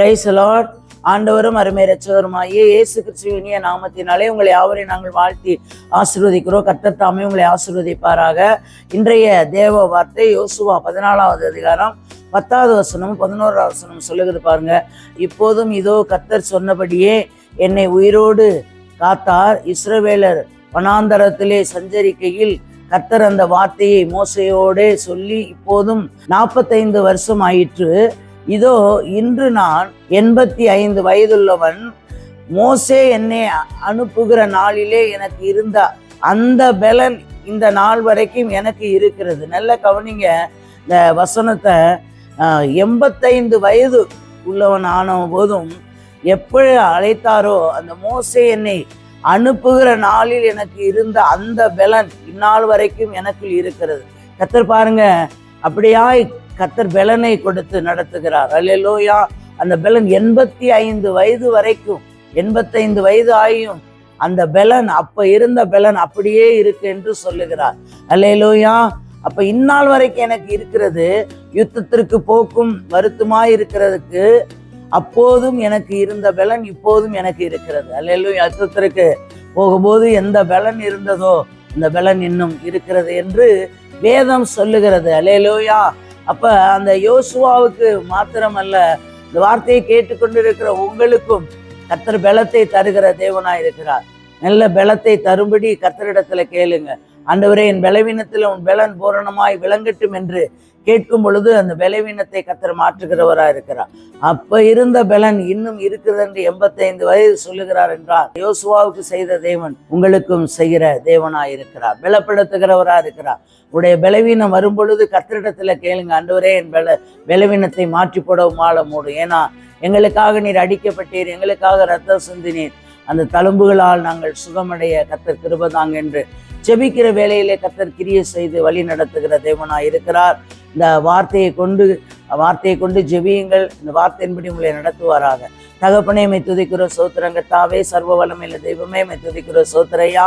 Price Lord ஆண்டவரும் அருமை ரட்சகருமாகிய இயேசு கிறிஸ்துவின் நாமத்தினாலே உங்களை யாவரையும் நாங்கள் வாழ்த்தி ஆசிர்வதிக்கிறோம். கத்தத்தாமே உங்களை ஆசிர்வதிப்பாராக. இன்றைய தேவ வார்த்தை யோசுவா பதினாலாவது அதிகாரம் பத்தாவது வசனம் பதினோராவது வசனம் சொல்லுகிறது பாருங்க. இப்போதும் இதோ கத்தர் சொன்னபடியே என்னை உயிரோடு காத்தார். இஸ்ரவேலர் வனாந்தரத்திலே சஞ்சரிக்கையில் கத்தர் அந்த வார்த்தையை மோசையோடே சொல்லி இப்போதும் நாற்பத்தைந்து வருஷம் ஆயிற்று. இதோ இன்று நான் எண்பத்தி ஐந்து வயதுள்ளவன் மோசே என்னை அனுப்புகிற நாளிலே எனக்கு இருந்த அந்த பலன் இந்த நாள் வரைக்கும் எனக்கு இருக்கிறது. நல்ல கவனிங்க இந்த வசனத்தை எண்பத்தைந்து வயது உள்ளவன் ஆன போதும் எப்படி அழைத்தாரோ அந்த மோசே என்னை அனுப்புகிற நாளில் எனக்கு இருந்த அந்த பலன் இந்நாள் வரைக்கும் எனக்கு இருக்கிறது. கத்தர் பாருங்க அப்படியாய் கத்தர் பலனை கொடுத்து நடத்துகிறார். அல்லோயா அந்த பலன் எண்பத்தி ஐந்து வயது வரைக்கும் எண்பத்தைந்து வயது ஆகியும் அந்த பலன் அப்ப இருந்த பலன் அப்படியே இருக்கு என்று சொல்லுகிறார். அல்லேலூயா அப்ப இந்நாள் வரைக்கும் எனக்கு இருக்கிறது யுத்தத்திற்கு போக்கும் வருத்தமாய் இருக்கிறதுக்கு அப்போதும் எனக்கு இருந்த பலன் இப்போதும் எனக்கு இருக்கிறது. அல்லேலூயா யுத்தத்திற்கு போகும்போது எந்த பலன் இருந்ததோ அந்த பலன் இன்னும் இருக்கிறது என்று வேதம் சொல்லுகிறது. அலேலோயா அப்ப அந்த யோசுவாவுக்கு மாத்திரமல்ல இந்த வார்த்தையை கேட்டுக்கொண்டிருக்கிற உங்களுக்கும் கத்தர் பலத்தை தருகிற தேவனாக இருக்கிறார் நல்ல பலத்தை தரும்படி கத்தரிடத்துல கேளுங்க. ஆண்டவரே என் பலவீனத்தில் உன் பலன் பூரணமாய் விளங்கட்டும் என்று கேட்கும் பொழுது அந்த பலவீனத்தை கர்த்தர் மாற்றுகிறவரா இருக்கிறார். அப்ப இருந்த பலன் இன்னும் இருக்கிறது என்று எண்பத்தைந்து வயது சொல்லுகிறார் என்றார். யோசுவாவுக்கு செய்த தேவன் உங்களுக்கும் செய்கிற தேவனா இருக்கிறார். பலப்படுத்துகிறவரா இருக்கிறார். உடைய பலவீனம் வரும் பொழுது கத்திரிடத்துல கேளுங்க ஆண்டவரே என் பல பலவீனத்தை மாற்றி போடவும் ஆள மூடும் ஏன்னா எங்களுக்காக நீர் அடிக்கப்பட்டீர் எங்களுக்காக ரத்தம் சிந்தினீர். அந்த தழும்புகளால் நாங்கள் சுகமடைய கத்தர் கிருபதாங்க என்று ஜெபிக்கிற வேலையிலே கத்தர் கிரிய செய்து வழி நடத்துகிற தேவனாக இருக்கிறார். இந்த வார்த்தையை கொண்டு வார்த்தையை கொண்டு ஜெபியுங்கள். இந்த வார்த்தையின்படி உங்களை நடத்துவாராக. தகப்பனே மை துதிக்கிற சோத்திரங்கத்தாவே சர்வ வல்லமையில தெய்வமே மை துதிக்கிற சோத்திரையா.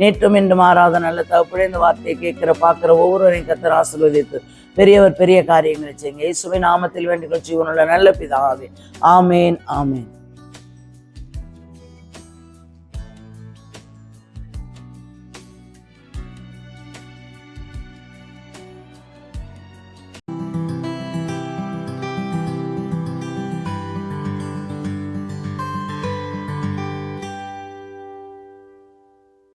நேற்றும் என்று மாறாத நல்ல தகப்பனே இந்த வார்த்தையை கேட்கிற பார்க்குற ஒவ்வொருவரையும் கத்தர் ஆசிர்வதித்து பெரியவர் பெரிய காரியங்களை செய்யுங்க. இயேசுவை நாமத்தில் வேண்டிகள் ஜீவனுள்ள நல்ல பிதாவே. ஆமேன் ஆமேன்.